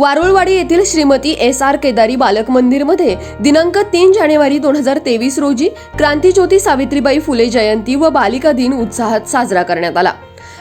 वारुळवाडी येथील Shrimati S R Kedari बालक मंदिरमध्ये दिनांक तीन जानेवारी दोन हजार तेवीस रोजी क्रांतीज्योती सावित्रीबाई फुले जयंती व बालिका दिन उत्साहात साजरा करण्यात आला.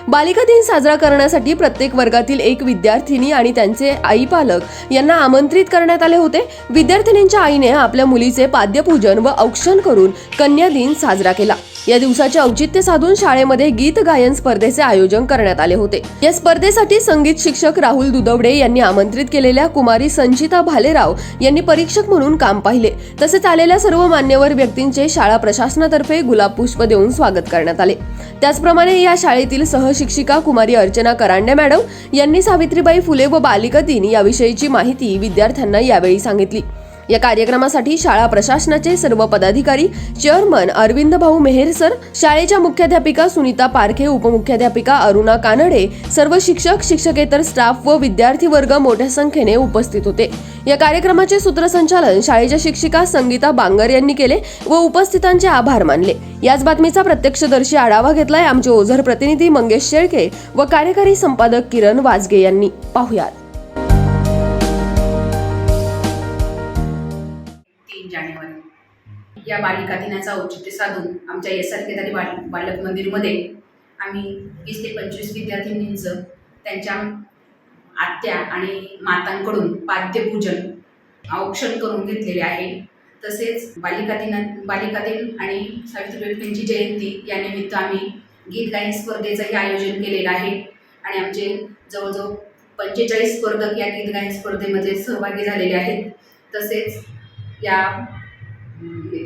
बालिका दिन साजरा करण्यासाठी प्रत्येक वर्गातील एक विद्यार्थिनी आणि त्यांचे आई पालक यांना आमंत्रित करण्यात आले होते. विद्यार्थिनींच्या आईने आपल्या मुलीचे पाद्यपूजन व औक्षण करून कन्या दिन साजरा केला. या दिवसाचे औचित्य साधून शाळेमध्ये गीत गायन स्पर्धेचे आयोजन करण्यात आले होते. या स्पर्धेसाठी संगीत शिक्षक राहुल दुदवडे यांनी आमंत्रित केलेल्या कुमारी संचिता भालेराव यांनी परीक्षक म्हणून काम पाहिले. तसेच आलेल्या सर्व मान्यवर व्यक्तींचे शाळा प्रशासनातर्फे गुलाब पुष्प देऊन स्वागत करण्यात आले. त्याचप्रमाणे या शाळेतील सहशिक्षिका कुमारी अर्चना करांडे मॅडम यांनी सावित्रीबाई फुले व बालिका दिन याविषयीची माहिती विद्यार्थ्यांना यावेळी सांगितली. या कार्यक्रमासाठी शाळा प्रशासनाचे सर्व पदाधिकारी चेअरमन अरविंद भाऊ मेहेर सर शाळेच्या मुख्याध्यापिका सुनीता पारखे उपमुख्याध्यापिका अरुणा कानडे सर्व शिक्षक शिक्षकेतर स्टाफ व विद्यार्थी वर्ग मोठ्या संख्येने उपस्थित होते. या कार्यक्रमाचे सूत्रसंचालन शाळेच्या शिक्षिका संगीता बांगर यांनी केले व उपस्थितांचे आभार मानले. याच बातमीचा प्रत्यक्षदर्शी आढावा घेतलाय आमचे ओझर प्रतिनिधी मंगेश शेळके व कार्यकारी संपादक किरण वाजगे यांनी. पाहुयात. जानेवारी. या बालिका दिनाचा औचित्य साधून आमच्या एस आर केदारी बाल बालक मंदिरमध्ये आम्ही वीस ते पंचवीस विद्यार्थिनींचं त्यांच्या आत्या आणि मातांकडून पाद्यपूजन औक्षण करून घेतलेले आहे. तसेच बालिका दिना बालिका दिन आणि सावित्रीबाई फुलेंची जयंती या निमित्त आम्ही गीत गायन स्पर्धेचंही आयोजन केलेलं आहे. आणि आमचे जवळजवळ पंचेचाळीस स्पर्धक या गीत गायन स्पर्धेमध्ये सहभागी झालेले आहेत. तसेच या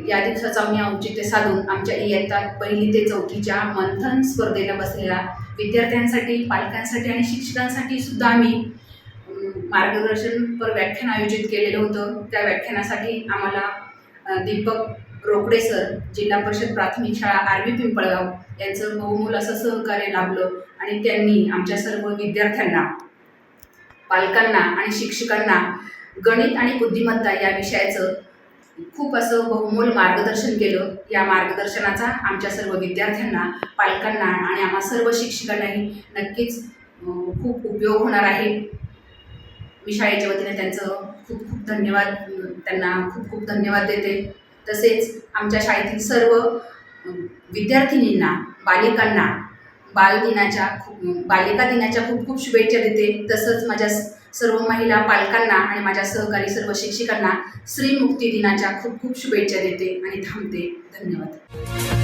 या दिवसाचा आम्ही औचित्य साधून आमच्या इयत्ता पहिली ते चौथीच्या मंथन स्पर्धेला बसलेल्या विद्यार्थ्यांसाठी पालकांसाठी आणि शिक्षकांसाठी सुद्धा आम्ही मार्गदर्शनपर व्याख्यान आयोजित केलेलं होतं. त्या व्याख्यानासाठी आम्हाला दीपक रोकडे सर जिल्हा परिषद प्राथमिक शाळा आरवी पिंपळगाव यांचं बहुमूल असं सहकार्य लाभलं आणि त्यांनी आमच्या सर्व विद्यार्थ्यांना पालकांना आणि शिक्षकांना गणित आणि बुद्धिमत्ता या विषयाचं खूप असं बहुमोल मार्गदर्शन केलं. या मार्गदर्शनाचा आमच्या सर्व विद्यार्थ्यांना पालकांना आणि आम्हा सर्व शिक्षकांनाही नक्कीच खूप उपयोग होणार आहे. मी शाळेच्या वतीने त्यांचं खूप खूप धन्यवाद त्यांना खूप खूप धन्यवाद देते. तसेच आमच्या शाळेतील सर्व विद्यार्थिनींना बालिकांना बालदिनाच्या खूप बालिका दिनाच्या खूप खूप शुभेच्छा देते. तसंच माझ्या सर्व महिला पालकांना आणि माझ्या सहकारी सर्व शिक्षकांना श्री मुक्ती दिनाच्या खूप खूप शुभेच्छा देते आणि थांबते. धन्यवाद.